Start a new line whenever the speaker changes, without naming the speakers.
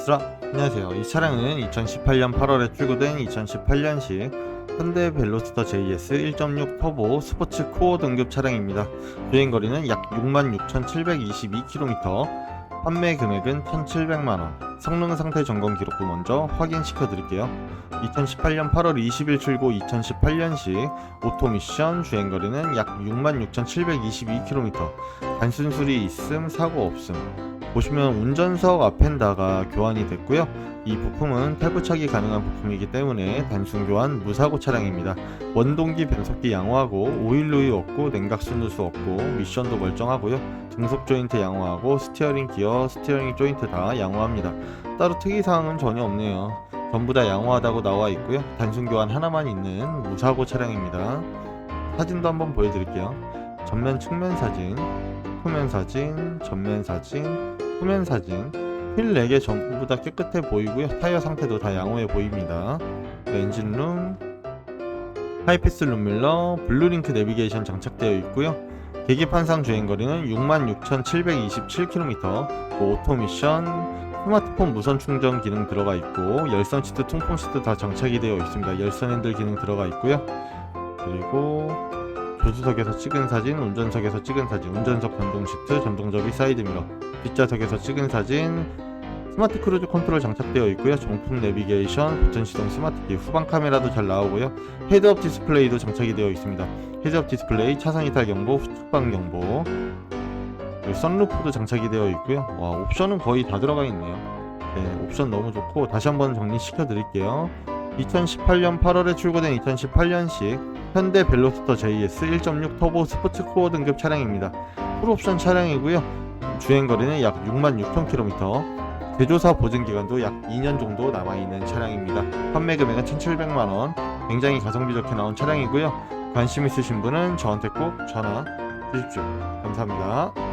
스라 안녕하세요. 이 차량은 2018년 8월에 출고된 2018년식 현대 벨로스터 JS 1.6 터보 스포츠 코어 등급 차량입니다. 주행거리는 약 66,722km, 판매 금액은 1,700만원, 성능 상태 점검 기록도 먼저 확인시켜 드릴게요. 2018년 8월 20일 출고 2018년식 오토 미션 주행 거리는 약 66,722km, 단순 수리 있음, 사고 없음, 보시면 운전석 앞엔다가 교환이 됐고요. 이 부품은 탈부착이 가능한 부품이기 때문에 단순 교환 무사고 차량입니다. 원동기 변속기 양호하고 오일 누유 없고 냉각수 누수 없고 미션도 멀쩡하고요. 등속 조인트 양호하고 스티어링 기어, 스티어링 조인트 다 양호합니다. 따로 특이사항은 전혀 없네요. 전부 다 양호하다고 나와 있고요. 단순 교환 하나만 있는 무사고 차량입니다. 사진도 한번 보여드릴게요. 전면 측면 사진, 후면 사진, 전면 사진, 후면 사진 휠 4개 전부 다 깨끗해 보이고요 타이어 상태도 다 양호해 보입니다 엔진룸 하이패스 룸밀러 블루링크 내비게이션 장착되어 있고요 계기판상 주행거리는 66,727km 오토미션 스마트폰 무선 충전 기능 들어가 있고 열선 시트 통풍 시트 다 장착이 되어 있습니다 열선 핸들 기능 들어가 있고요 그리고 조수석에서 찍은 사진, 운전석에서 찍은 사진, 운전석 전동 시트, 전동 접이 사이드 미러, 뒷좌석에서 찍은 사진, 스마트 크루즈 컨트롤 장착되어 있고요. 정품 내비게이션, 버튼 시동 스마트키, 후방 카메라도 잘 나오고요. 헤드업 디스플레이도 장착이 되어 있습니다. 헤드업 디스플레이, 차선 이탈 경보, 후측방 경보, 선루프도 장착이 되어 있고요. 와, 옵션은 거의 다 들어가 있네요. 네, 옵션 너무 좋고 다시 한번 정리시켜 드릴게요. 2018년 8월에 출고된 2018년식 현대 벨로스터 JS 1.6 터보 스포츠 코어 등급 차량입니다. 풀옵션 차량이고요. 주행거리는 약 66,000km. 제조사 보증 기간도 약 2년 정도 남아 있는 차량입니다. 판매 금액은 1,700만 원. 굉장히 가성비 좋게 나온 차량이고요. 관심 있으신 분은 저한테 꼭 전화 주십시오. 감사합니다.